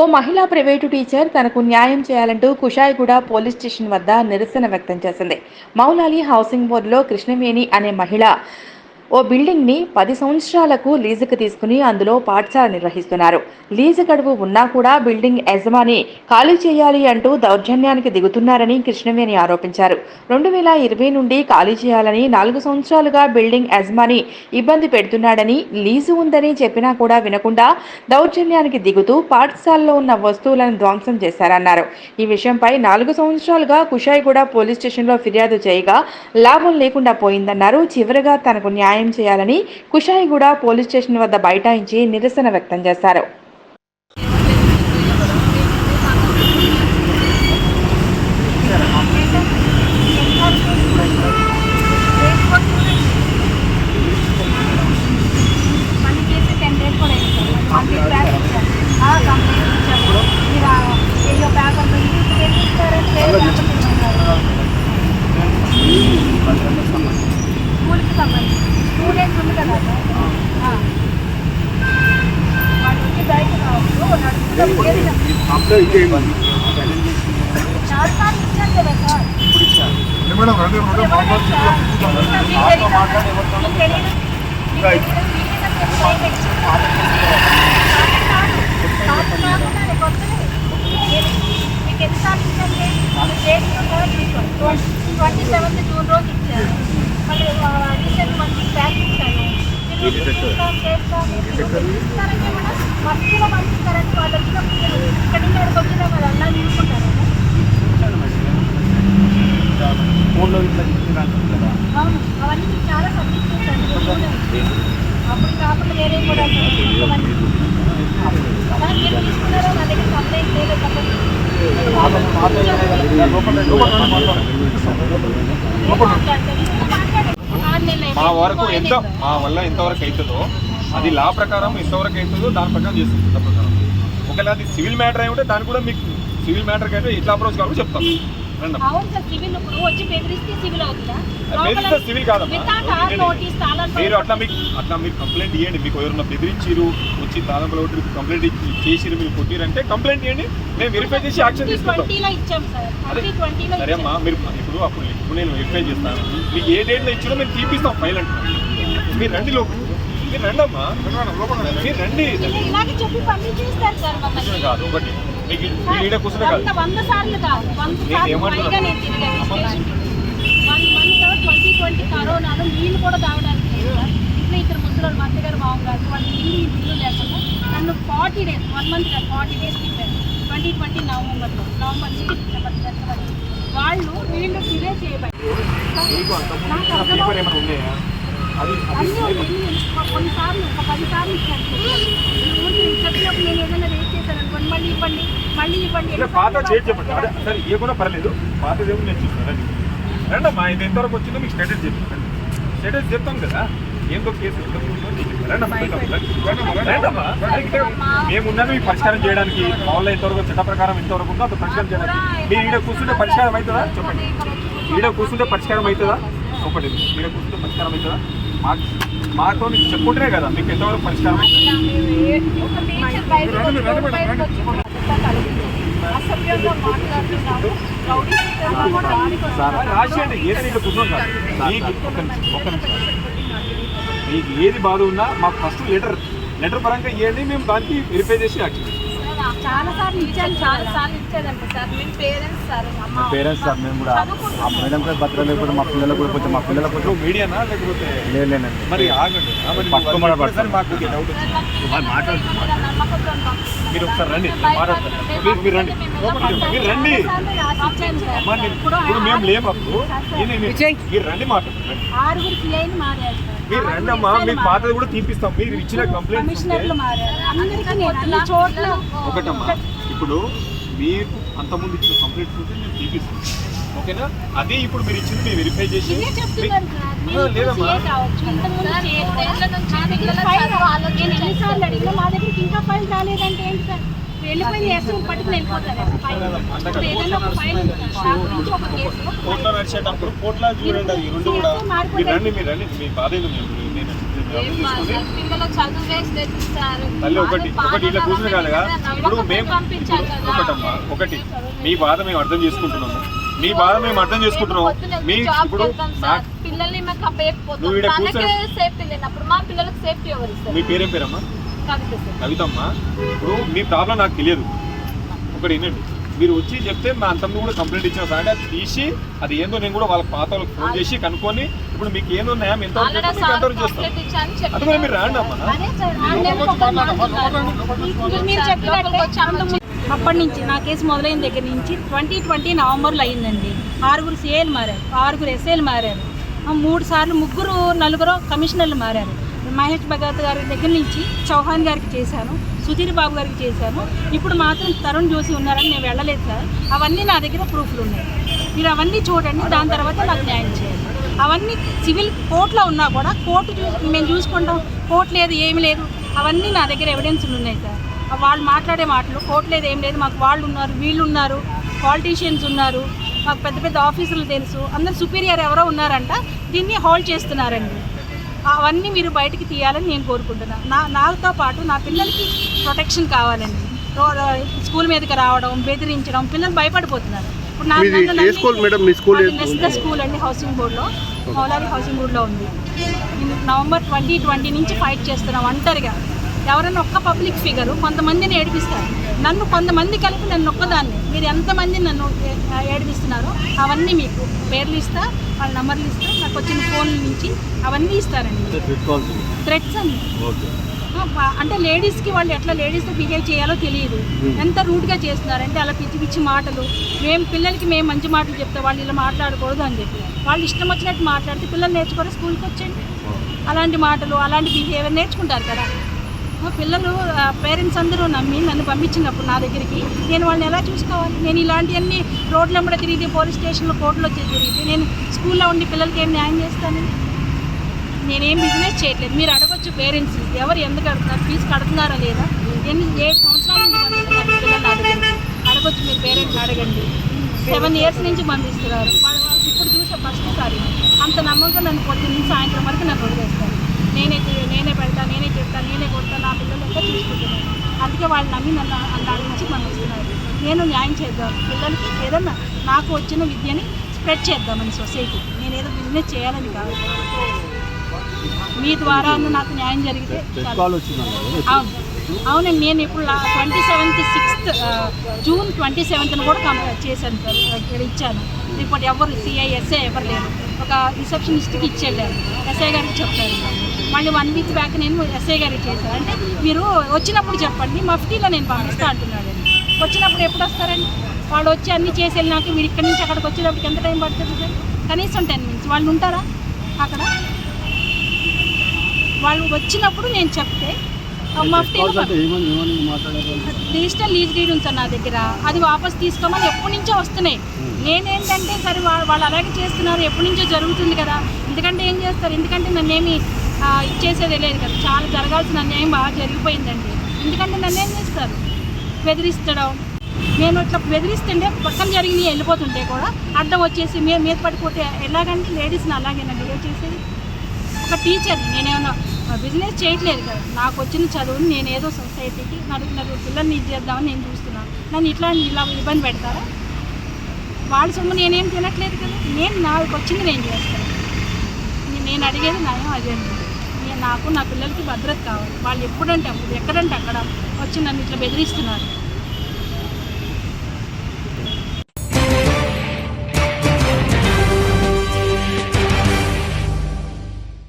ఓ మహిళా private teacher తనకు న్యాయం చేయాలంటూ కుషాయిగూడ పోలీస్ స్టేషన్ వద్ద నిరసన వ్యక్తం చేసింది. మౌలాలి హౌసింగ్ బోర్డులో కృష్ణవేణి అనే మహిళ ఓ బిల్డింగ్ని పది సంవత్సరాలకు లీజుకు తీసుకుని అందులో పాఠశాల నిర్వహిస్తున్నారు. లీజు గడువు ఉన్నా కూడా బిల్డింగ్ యజమాని ఖాళీ చేయాలి అంటూ దౌర్జన్యానికి దిగుతున్నారని కృష్ణవేణి ఆరోపించారు. రెండు వేల ఇరవై నుండి ఖాళీ చేయాలని నాలుగు సంవత్సరాలుగా బిల్డింగ్ యజమాని ఇబ్బంది పెడుతున్నాడని లీజు ఉందని చెప్పినా కూడా వినకుండా దౌర్జన్యానికి దిగుతూ పాఠశాలలో ఉన్న వస్తువులను ధ్వంసం చేశారన్నారు. ఈ విషయంపై నాలుగు సంవత్సరాలుగా కుషాయిగూడ పోలీస్ స్టేషన్లో ఫిర్యాదు చేయగా లాభం లేకుండా పోయిందన్నారు. చివరగా తనకు న్యాయం చేయాలని కుషాయిగూడ పోలీస్ స్టేషన్ వద్ద బైఠాయించి నిరసన వ్యక్తం చేశారు మళ్ళీ చేసి టెన్ డేస్ కూడా అయింది సార్ మళ్ళీ బ్యాగ్ ఇచ్చారు ఆ, కంప్లైంట్ ఇచ్చారు మీరు ఆ ఏయో పేపర్లు ఇది ఎన్ని ఇస్తారని వేరే పేపర్లు ఇవ్వమన్నారు. స్కూల్కి సంబంధించి స్టూడెంట్స్ ఉంది కదా సార్ ఆ. వాళ్ళు వచ్చి బయట రావచ్చు నడుచుకుంటూ ఏది చాలా సార్లు ఇచ్చారు కదా సార్ మేడం రండి మేడం ఎవరైనా మాట్లాడి సార్, చెప్తాను. మీకు తెలీదా సార్? మీకు తెలీదా? మీకు తెలీదా? మీకేనా తెలుసు? కాదు, కాకుండా అది కొత్తది. ఏది? మీకు ఎన్నిసార్లు ఇచ్చారండి? అది డేట్ ఉంటుందా? మీకు ట్వంటీ సెవెంత్ జూన్ రోజు ఇచ్చారు మళ్ళీ రీసెంట్ మంత్కి బ్యాక్ ఇచ్చాను మీరు ఇస్తాం, చేస్తాం. ఇస్తారంటే మేడం, మధ్యలో వాళ్ళు వచ్చినప్పుడు మీరు ఇక్కడి నుంచి అక్కడికి వచ్చినా మరి అలా తీసుకుంటారా ఫోన్లో ఇట్లా ఇచ్చినాను కదా అవును అవన్నీ మీకు చాలా సబ్జెక్ట్ చేశాను అప్పుడు కాకుండా వేరే కూడా కొంతమంది సార్ మీరు తీసుకున్నారా నా దగ్గర కంప్లైంట్ లేదు చెప్పండి మా వరకు ఎంత మా వల్ల ఎంతవరకు అవుతుందో అది లా ప్రకారం ఎంతవరకు అవుతుందో దాని ప్రకారం చేస్తుంది ప్రకారం. ఒకవేళ అది సివిల్ మ్యాటర్ అయి ఉంటే దాన్ని కూడా మీకు సివిల్ మ్యాటర్కి అయితే ఎట్లా అప్రోచ్ కావాలో చెప్తాను బెదిరిస్తే సివిల్ కాదమ్మా. తాళం మీరు అట్లా మీకు అట్లా మీరు కంప్లైంట్ ఇవ్వండి మీకు ఎవరైనా బెదిరించిరు వచ్చి తాళంలో ఒకటి కంప్లైంట్ చేసిరు మీరు కొట్టిరంటే కంప్లైంట్ ఇవ్వండి మేము వెరిఫై చేసి యాక్షన్ తీసుకుంటాం. సార్. అమ్మా మీరు ఇప్పుడు అప్పుడు ఇప్పుడు నేను వెరిఫై చేస్తాను. మీకు ఏ డేట్లో ఇచ్చినా మేము తీపిస్తాం ఫైల్ అంటున్నాను మీరు రండి లోపు మీరు రండి అమ్మా మీరు రండి. ఇలాగే చెప్పి పంపించేస్తారు సార్ మమ్మల్ని. కాదు ఒకటి. మీకు ఈడ కూర్చుంటే కాదు. వంద సార్లు కాదు. వంద నేను సార్లు ఏమంటున్నా? పైగా నేను తిరిగాను స్టేషన్కి. వన్ మంత్ ట్వంటీ ట్వంటీ కరోనాలో నీళ్ళు కూడా తాగడానికి లేదు ఇంట్లో ఇద్దరు ముసలి మా అత్తగారు బాగుంటారు వాళ్ళు ఇల్లు ఇల్లు లేకుండా నన్ను ఫార్టీ డేస్ వన్ మంత్ కాదు ఫార్టీ డేస్ తిప్పారు. ట్వంటీ ట్వంటీ నవంబర్లో. నవంబర్ నుంచి డిసెంబర్ జనవరి. వాళ్ళు వీళ్ళు డిలే చేయబడి నాకు అది అన్నీ కొన్నిసార్లు ఒక పది సార్లు ఇచ్చాను చెప్పినప్పుడు నేను ఏదైనా రేట్ చేశాను అనుకోండి మళ్ళీ ఇవ్వండి. మళ్ళీ ఇవ్వండి. పాత చేసి చెప్పండి. సరే ఇవ్వకుండా పర్లేదు. పాత దేవుడు నేను రండి. అమ్మా ఇది ఎంతవరకు వచ్చిందో మీకు స్టేటస్ చెప్పండి స్టేటస్ చెప్తాం కదా. ఏందో కేసు. మేము ఉన్నాను మీకు పరిష్కారం చేయడానికి. మామూలుగా ఎంతవరకు చట్ట ప్రకారం ఎంతవరకు ఉందో అంత పరిష్కారం చేయడానికి. మీరు ఈడ కూర్చుంటే పరిష్కారం అవుతుందా? చెప్పండి. ఈడ కూర్చుంటే పరిష్కారం అవుతుందా? ఒకటి. ఈడ కూర్చుంటే పరిష్కారం అవుతుందా? మాకు మాతో మీకు చెప్పుకుంటేనే కదా మీకు ఎంతవరకు పరిష్కారం అవుతుంది. అసభ్యంగా మాట్లాడుతున్నాము. మీకు ఏది బాధ ఉన్నా మాకు ఫస్ట్ లెటర్ లెటర్ పరంగా ఇవ్వండి మేము దానికి వెరిఫై చేసి యాక్షన్ చేస్తాం. చాలా సార్లు ఇచ్చాను చాలా సార్లు ఇచ్చేదంట సార్. మేము పేరెంట్స్ సార్ అమ్మ పేరెంట్స్ సార్ మేము కూడా. ఆ మేడం కూడా భద్రత లేకపోతే మా పిల్లలకు కూడా కొంచెం మా పిల్లలకు ఇప్పుడు మీడియానా లేకపోతే లేదు లేదండి మరి ఆగండి. ఒక్కసారి మాకు డౌట్ మీరు ఒకసారి రండి. మాట్లాడతారు మీరు రండి. మీరు రండి. ఇప్పుడు మేము లేము అప్పుడు మీరు రండి మాట్లాడండి ఆరుగురు మారారు మీరు రండి అమ్మా మీకు పాతది కూడా తీపిస్తాం. మీరు ఇచ్చిన కంప్లైంట్ ఒకటమ్మా ఇప్పుడు మీకు అంతకుముందు ఇచ్చిన కంప్లైంట్స్ ఉంటే నేను తీపిస్తాను ఓకేనా? అదే ఇప్పుడు మీరు ఇచ్చింది మీరు వెరిఫై చేసి లేదమ్మా. ఇంకా ఫైల్ రాలేదంటే ఏంటి సార్? పట్టుకుని నడిచేటప్పుడు కోర్టులో చూడండి అది రెండు కూడా. మీరు రండి మీరు రండి మీ బాధ మేము తల్లి ఒకటి ఒకటి ఇట్లా కూర్చుని కాదుగా. ఇప్పుడు మేము ఒకటమ్మా ఒకటి. మీ బాధ మేము అర్థం చేసుకుంటున్నాము. మీ బాధ మేము అర్థం చేసుకుంటున్నాము మీ ఇప్పుడు నాకు పిల్లల్ని నువ్వు కూర్చో- సేఫ్టీ లేనప్పుడు మా పిల్లలకు సేఫ్టీ ఎవరు మీ పేరేం పేరమ్మా? కవితమ్మా. ఇప్పుడు మీ ప్రాబ్లం నాకు తెలియదు. ఒకటి వినండి. మీరు వచ్చి చెప్తే మా అంతమంది కూడా కంప్లైంట్ ఇచ్చిన సార్ అంటే అది తీసి అది ఏందో నేను కూడా వాళ్ళ పాత వాళ్ళకి ఫోన్ చేసి కనుక్కొని ఇప్పుడు మీకు ఏందో న్యాయం ఎంత ఎంతవరకు చేస్తాం. అది కూడా మీరు రాండి అమ్మా అప్పటి నుంచి నా కేసు మొదలైన దగ్గర నుంచి ట్వంటీ ట్వంటీ నవంబర్లో అయిందండి. ఆరుగురు సీఏలు మారారు. ఆరుగురు ఎస్ఏలు మారారు. మూడు సార్లు ముగ్గురు నలుగురు కమిషనర్లు మారారు. మహేష్ భగవత్ గారి దగ్గర నుంచి చౌహాన్ గారికి చేశాను సుధీర్ బాబు గారికి చేశాను. ఇప్పుడు మాత్రం తరుణ్ జోషి ఉన్నారని నేను వెళ్ళలేదు సార్. అవన్నీ నా దగ్గర ప్రూఫ్లు ఉన్నాయి. మీరు అవన్నీ చూడండి దాని తర్వాత నాకు న్యాయం చేయాలి అవన్నీ సివిల్ కోర్టులో ఉన్నా కూడా కోర్టు చూ మేము చూసుకుంటాం. కోర్టు లేదు ఏమి లేదు. అవన్నీ నా దగ్గర ఎవిడెన్స్లు ఉన్నాయి సార్. వాళ్ళు మాట్లాడే మాటలు కోర్టు లేదు ఏం లేదు మాకు వాళ్ళు ఉన్నారు వీళ్ళు ఉన్నారు పాలిటీషియన్స్ ఉన్నారు మాకు పెద్ద పెద్ద ఆఫీసర్లు తెలుసు అందరు సుపీరియర్ ఎవరో ఉన్నారంట దీన్ని హోల్డ్ చేస్తున్నారండి. అవన్నీ మీరు బయటికి తీయాలని నేను కోరుకుంటున్నాను నా నాతో పాటు నా పిల్లలకి ప్రొటెక్షన్ కావాలండి. స్కూల్ మీదకి రావడం బెదిరించడం పిల్లలు భయపడిపోతున్నారు. ఇప్పుడు నా- స్కూల్ అండి హౌసింగ్ బోర్డులో మౌలాలి హౌసింగ్ బోర్డులో ఉంది. నవంబర్ ట్వంటీ ట్వంటీ నుంచి ఫైట్ చేస్తున్నాం ఒంటరిగా. ఎవరైనా ఒక్క పబ్లిక్ ఫిగర్ కొంతమందిని ఏడిపిస్తారు. నన్ను కొంతమంది కలిపి నన్ను ఒక్కదాన్ని. మీరు ఎంతమంది నన్ను ఏడిపిస్తున్నారో అవన్నీ మీకు పేర్లు ఇస్తా వాళ్ళ నంబర్లు ఇస్తా నాకు వచ్చిన ఫోన్ల నుంచి అవన్నీ ఇస్తారండి. థ్రెట్స్ అండి. అంటే లేడీస్కి వాళ్ళు ఎట్లా లేడీస్తో బిహేవ్ చేయాలో తెలియదు. ఎంత రూట్గా చేస్తున్నారంటే అలా పిచ్చి పిచ్చి మాటలు. మేము పిల్లలకి మేము మంచి మాటలు చెప్తే వాళ్ళు ఇలా మాట్లాడకూడదు అని చెప్పి. వాళ్ళు ఇష్టం వచ్చినట్టు మాట్లాడితే పిల్లలు నేర్చుకొని స్కూల్కి వచ్చండి అలాంటి మాటలు అలాంటి బిహేవియర్ నేర్చుకుంటారు కదా. పిల్లలు పేరెంట్స్ అందరూ నమ్మి నన్ను పంపించినప్పుడు నా దగ్గరికి. నేను వాళ్ళని ఎలా చూసుకోవాలి? నేను ఇలాంటివన్నీ రోడ్ల కూడా తిరిగితే పోలీస్ స్టేషన్లో కోర్టులో వచ్చి తిరిగితే నేను స్కూల్లో ఉండి పిల్లలకి ఏం న్యాయం చేస్తాను? నేనేం బిజినెస్ చేయట్లేదు. మీరు అడగొచ్చు పేరెంట్స్ ఎవరు ఎందుకు కడుతున్నారు ఫీజు కడుతున్నారా లేదా? ఎన్ని ఏడు సంవత్సరాల నుంచి మీ పిల్లలు అడగొచ్చు మీరు పేరెంట్స్ అడగండి. సెవెన్ ఇయర్స్ నుంచి పంపిస్తున్నారు వాళ్ళు వాళ్ళు ఇప్పుడు చూసే ఫస్ట్ సారి. అంత నమ్మకం నన్ను పొద్దున్న నుంచి సాయంత్రం వరకు నన్ను వదిలేస్తారు. నేనే నేనే పెడతా నేనే చెప్తా నేనే కొడతా నా పిల్లలు ఎంత చూసుకుంటున్నాను అందుకే వాళ్ళు నమ్మి నన్ను అందాల నుంచి పంపిస్తున్నారు. నేను న్యాయం చేద్దాం. పిల్లలకి ఏదన్నా నాకు వచ్చిన విద్యని స్ప్రెడ్ చేద్దామని సొసైటీ. నేను ఏదో బిజినెస్ చేయాలని కాదు. మీ ద్వారా నాకు న్యాయం జరిగితే అవును. అవునండి నేను ఇప్పుడు twenty seventh sixth June twenty సెవెంత్ని కూడా కంప్లీట్ చేశాను సార్. ఇక్కడ ఇచ్చాను. రిపోర్ట్ ఎవరు సిఐ ఎస్ఐ ఎవరు లేరు. ఒక రిసెప్షనిస్ట్కి ఇచ్చేళ్ళాను ఎస్ఐ గారికి చెప్తారు మళ్ళీ వన్ వీక్ బ్యాక్ నేను ఎస్ఐ గారికి చేశాను. అంటే మీరు వచ్చినప్పుడు చెప్పండి మఫ్టీలో నేను పంపిస్తా అంటున్నాడు. వచ్చినప్పుడు ఎప్పుడు వస్తారండి? వాళ్ళు వచ్చి అన్నీ చేసి వెళ్ళినాక మీరు ఇక్కడి నుంచి అక్కడికి వచ్చేటప్పటికి ఎంత టైం పడుతుంది సార్? కనీసం టెన్ మినిట్స్ వాళ్ళు ఉంటారా అక్కడ? వాళ్ళు వచ్చినప్పుడు నేను చెప్తే డిజిటల్ లీజ్ డీడ్ ఉంది సార్ నా దగ్గర. అది వాపస్ తీసుకోమని ఎప్పటి నుంచో వస్తున్నాయి. నేనేంటంటే సరే వాళ్ళు అలాగే చేస్తున్నారు. ఎప్పటి నుంచో జరుగుతుంది కదా. ఎందుకంటే ఏం చేస్తారు? ఎందుకంటే నన్నేమి ఇచ్చేసేది లేదు కదా. చాలా జరగాల్సిన అన్యాయం బాగా జరిగిపోయిందండి. ఎందుకంటే నన్ను ఏం చేస్తారు? బెదిరిస్తడం. నేను ఇట్లా బెదిరిస్తుంటే పక్కన జరిగి వెళ్ళిపోతుంటే కూడా అడ్డం వచ్చేసి మేము మీద పడిపోతే ఎలాగంటే లేడీస్ని అలాగేనండి బిహేవ్ చేసేది? ఒక టీచర్ నేనేమన్నా బిజినెస్ చేయట్లేదు కదా. నాకు వచ్చిన చదువుని నేను ఏదో సొసైటీకి నలుగురు నలుగురు పిల్లల్ని ఇది చేద్దామని నేను చూస్తున్నాను. నన్ను ఇట్లా ఇలా ఇబ్బంది పెడతారా? వాళ్ళ సొమ్ము నేనేం తినట్లేదు కదా. నేను నాకు వచ్చింది నేను చేస్తాను. నేను అడిగేది నాయం అదే నేను నాకు నా పిల్లలకి భద్రత కావాలి. వాళ్ళు ఎప్పుడంటే అప్పుడు ఎక్కడంటే అక్కడ వచ్చి నన్ను ఇట్లా బెదిరిస్తున్నారు.